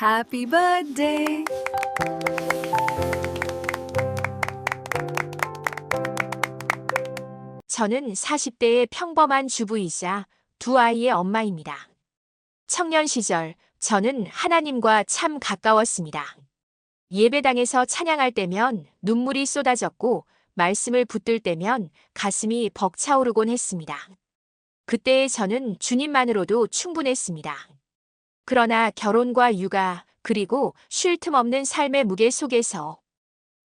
Happy birthday. 저는 40대의 평범한 주부이자 두 아이의 엄마입니다. 청년 시절 저는 하나님과 참 가까웠습니다. 예배당에서 찬양할 때면 눈물이 쏟아졌고 말씀을 붙들 때면 가슴이 벅차오르곤 했습니다. 그때의 저는 주님만으로도 충분했습니다. 그러나 결혼과 육아 그리고 쉴 틈 없는 삶의 무게 속에서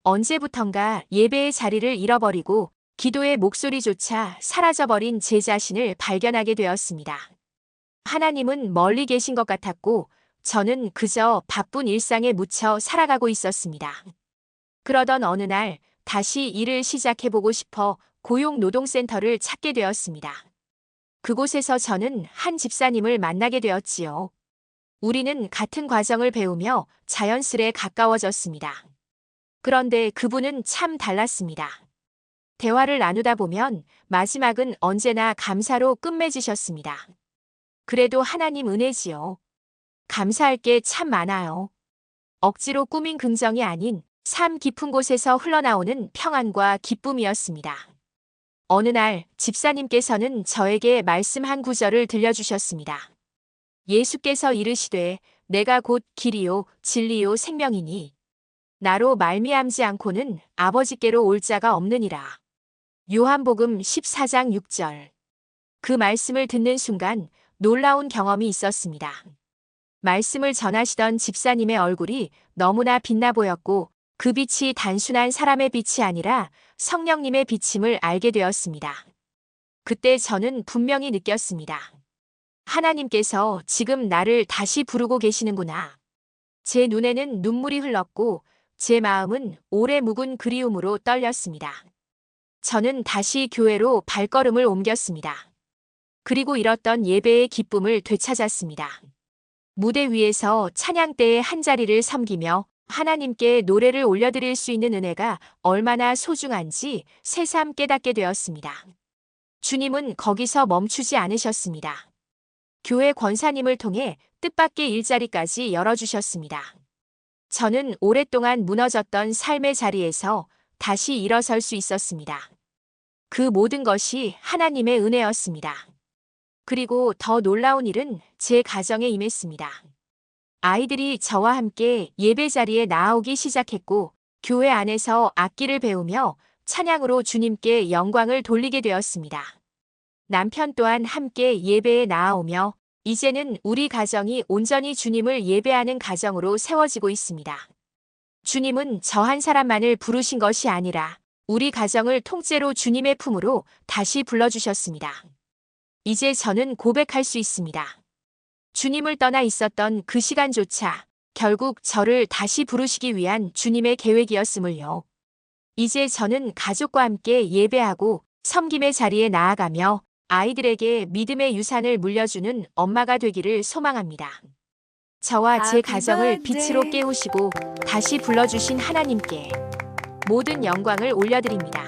언제부턴가 예배의 자리를 잃어버리고 기도의 목소리조차 사라져버린 제 자신을 발견하게 되었습니다. 하나님은 멀리 계신 것 같았고 저는 그저 바쁜 일상에 묻혀 살아가고 있었습니다. 그러던 어느 날 다시 일을 시작해보고 싶어 고용노동센터를 찾게 되었습니다. 그곳에서 저는 한 집사님을 만나게 되었지요. 우리는 같은 과정을 배우며 자연스레 가까워졌습니다. 그런데 그분은 참 달랐습니다. 대화를 나누다 보면 마지막은 언제나 감사로 끝맺으셨습니다. 그래도 하나님 은혜지요. 감사할 게 참 많아요. 억지로 꾸민 긍정이 아닌 삶 깊은 곳에서 흘러나오는 평안과 기쁨이었습니다. 어느 날 집사님께서는 저에게 말씀 한 구절을 들려주셨습니다. 예수께서 이르시되 내가 곧 길이요 진리요 생명이니 나로 말미암지 않고는 아버지께로 올 자가 없느니라. 요한복음 14장 6절. 그 말씀을 듣는 순간 놀라운 경험이 있었습니다. 말씀을 전하시던 집사님의 얼굴이 너무나 빛나 보였고 그 빛이 단순한 사람의 빛이 아니라 성령님의 빛임을 알게 되었습니다. 그때 저는 분명히 느꼈습니다. 하나님께서 지금 나를 다시 부르고 계시는구나. 제 눈에는 눈물이 흘렀고 제 마음은 오래 묵은 그리움으로 떨렸습니다. 저는 다시 교회로 발걸음을 옮겼습니다. 그리고 잃었던 예배의 기쁨을 되찾았습니다. 무대 위에서 찬양 때의 한 자리를 섬기며 하나님께 노래를 올려드릴 수 있는 은혜가 얼마나 소중한지 새삼 깨닫게 되었습니다. 주님은 거기서 멈추지 않으셨습니다. 교회 권사님을 통해 뜻밖의 일자리까지 열어주셨습니다. 저는 오랫동안 무너졌던 삶의 자리에서 다시 일어설 수 있었습니다. 그 모든 것이 하나님의 은혜였습니다. 그리고 더 놀라운 일은 제 가정에 임했습니다. 아이들이 저와 함께 예배 자리에 나아오기 시작했고, 교회 안에서 악기를 배우며 찬양으로 주님께 영광을 돌리게 되었습니다. 남편 또한 함께 예배에 나아오며, 이제는 우리 가정이 온전히 주님을 예배하는 가정으로 세워지고 있습니다. 주님은 저 한 사람만을 부르신 것이 아니라 우리 가정을 통째로 주님의 품으로 다시 불러주셨습니다. 이제 저는 고백할 수 있습니다. 주님을 떠나 있었던 그 시간조차 결국 저를 다시 부르시기 위한 주님의 계획이었음을요. 이제 저는 가족과 함께 예배하고 섬김의 자리에 나아가며 아이들에게 믿음의 유산을 물려주는 엄마가 되기를 소망합니다. 저와 제 Happy 가정을 빛으로 birthday. 깨우시고 다시 불러주신 하나님께 모든 영광을 올려드립니다.